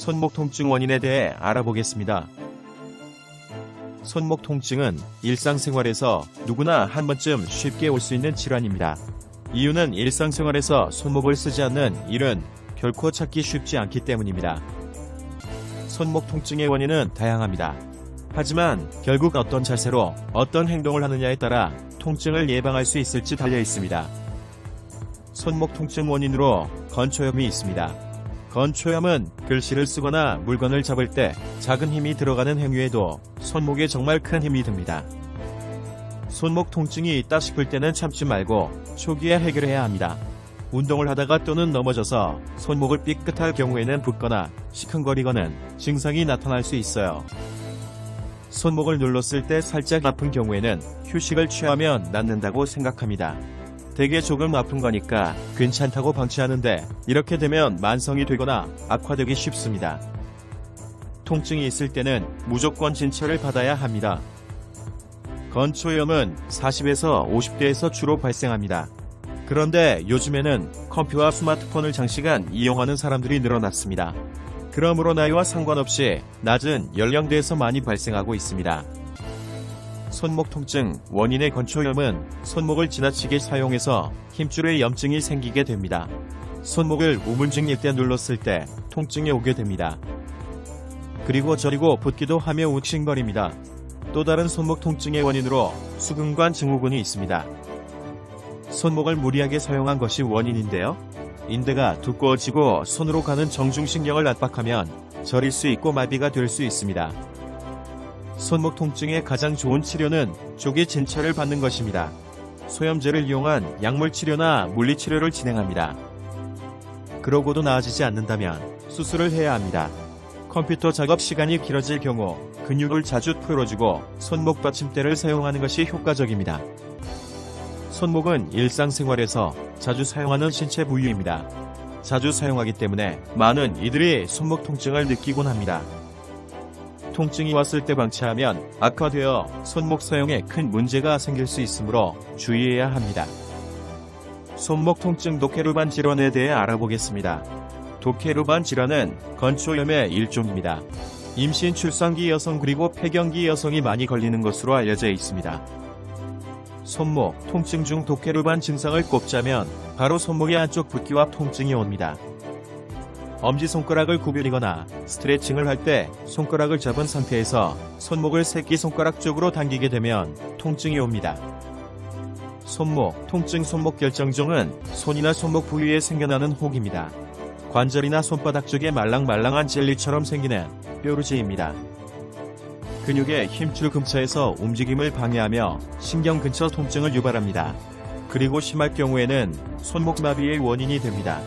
손목 통증 원인에 대해 알아보겠습니다. 손목 통증은 일상생활에서 누구나 한 번쯤 쉽게 올 수 있는 질환입니다. 이유는 일상생활에서 손목을 쓰지 않는 일은 결코 찾기 쉽지 않기 때문입니다. 손목 통증의 원인은 다양합니다. 하지만 결국 어떤 자세로 어떤 행동을 하느냐에 따라 통증을 예방할 수 있을지 달려 있습니다. 손목 통증 원인으로 건초염이 있습니다. 건초염은 글씨를 쓰거나 물건을 잡을 때 작은 힘이 들어가는 행위에도 손목에 정말 큰 힘이 듭니다. 손목 통증이 있다 싶을 때는 참지 말고 초기에 해결해야 합니다. 운동을 하다가 또는 넘어져서 손목을 삐끗할 경우에는 붓거나 시큰거리거는 증상이 나타날 수 있어요. 손목을 눌렀을 때 살짝 아픈 경우에는 휴식을 취하면 낫는다고 생각합니다. 되게 조금 아픈 거니까 괜찮다고 방치하는데 이렇게 되면 만성이 되거나 악화되기 쉽습니다. 통증이 있을 때는 무조건 진찰을 받아야 합니다. 건초염은 40에서 50대에서 주로 발생합니다. 그런데 요즘에는 컴퓨터와 스마트폰을 장시간 이용하는 사람들이 늘어났습니다. 그러므로 나이와 상관없이 낮은 연령대에서 많이 발생하고 있습니다. 손목 통증 원인의 건초염은 손목을 지나치게 사용해서 힘줄에 염증이 생기게 됩니다. 손목을 우물증일 때 눌렀을 때 통증이 오게 됩니다. 그리고 저리고 붓기도 하며 욱신거립니다. 또 다른 손목 통증의 원인으로 수근관 증후군이 있습니다. 손목을 무리하게 사용한 것이 원인인데요. 인대가 두꺼워지고 손으로 가는 정중신경을 압박하면 저릴 수 있고 마비가 될 수 있습니다. 손목 통증의 가장 좋은 치료는 조기 진찰을 받는 것입니다. 소염제를 이용한 약물 치료나 물리 치료를 진행합니다. 그러고도 나아지지 않는다면 수술을 해야 합니다. 컴퓨터 작업 시간이 길어질 경우 근육을 자주 풀어주고 손목 받침대를 사용하는 것이 효과적입니다. 손목은 일상생활에서 자주 사용하는 신체 부위입니다. 자주 사용하기 때문에 많은 이들이 손목 통증을 느끼곤 합니다. 통증이 왔을 때 방치하면 악화되어 손목 사용에 큰 문제가 생길 수 있으므로 주의해야 합니다. 손목 통증 도케루반 질환에 대해 알아보겠습니다. 도케루반 질환은 건초염의 일종입니다. 임신 출산기 여성 그리고 폐경기 여성이 많이 걸리는 것으로 알려져 있습니다. 손목 통증 중 도케루반 증상을 꼽자면 바로 손목의 안쪽 붓기와 통증이 옵니다. 엄지손가락을 구부리거나 스트레칭을 할 때 손가락을 잡은 상태에서 손목을 새끼손가락 쪽으로 당기게 되면 통증이 옵니다. 손목, 통증 손목 결정종은 손이나 손목 부위에 생겨나는 혹입니다. 관절이나 손바닥 쪽에 말랑말랑한 젤리처럼 생기는 뾰루지입니다. 근육의 힘줄 근처에서 움직임을 방해하며 신경 근처 통증을 유발합니다. 그리고 심할 경우에는 손목마비의 원인이 됩니다.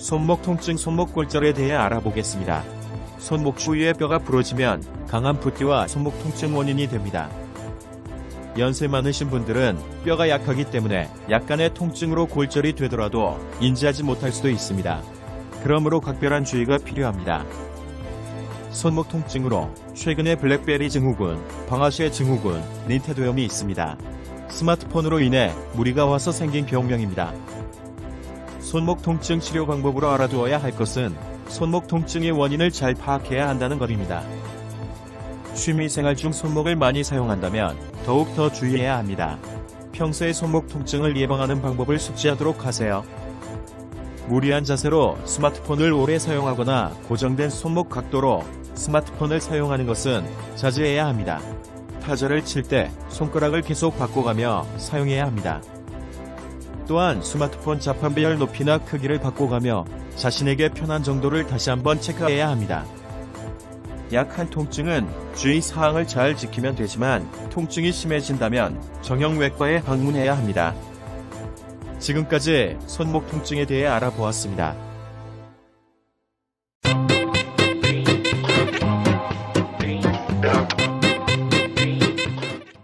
손목 통증 손목 골절에 대해 알아보겠습니다. 손목 주위의 뼈가 부러지면 강한 붓기와 손목 통증 원인이 됩니다. 연세 많으신 분들은 뼈가 약하기 때문에 약간의 통증으로 골절이 되더라도 인지하지 못할 수도 있습니다. 그러므로 각별한 주의가 필요합니다. 손목 통증으로 최근에 블랙베리 증후군, 방아쇠 증후군, 닌테도염이 있습니다. 스마트폰으로 인해 무리가 와서 생긴 병명입니다. 손목 통증 치료 방법으로 알아두어야 할 것은 손목 통증의 원인을 잘 파악해야 한다는 것입니다. 취미 생활 중 손목을 많이 사용한다면 더욱 더 주의해야 합니다. 평소에 손목 통증을 예방하는 방법을 숙지하도록 하세요. 무리한 자세로 스마트폰을 오래 사용하거나 고정된 손목 각도로 스마트폰을 사용하는 것은 자제해야 합니다. 타자를 칠 때 손가락을 계속 바꿔가며 사용해야 합니다. 또한 스마트폰 자판 배열 높이나 크기를 바꿔가며 자신에게 편한 정도를 다시 한번 체크해야 합니다. 약한 통증은 주의 사항을 잘 지키면 되지만 통증이 심해진다면 정형외과에 방문해야 합니다. 지금까지 손목 통증에 대해 알아보았습니다.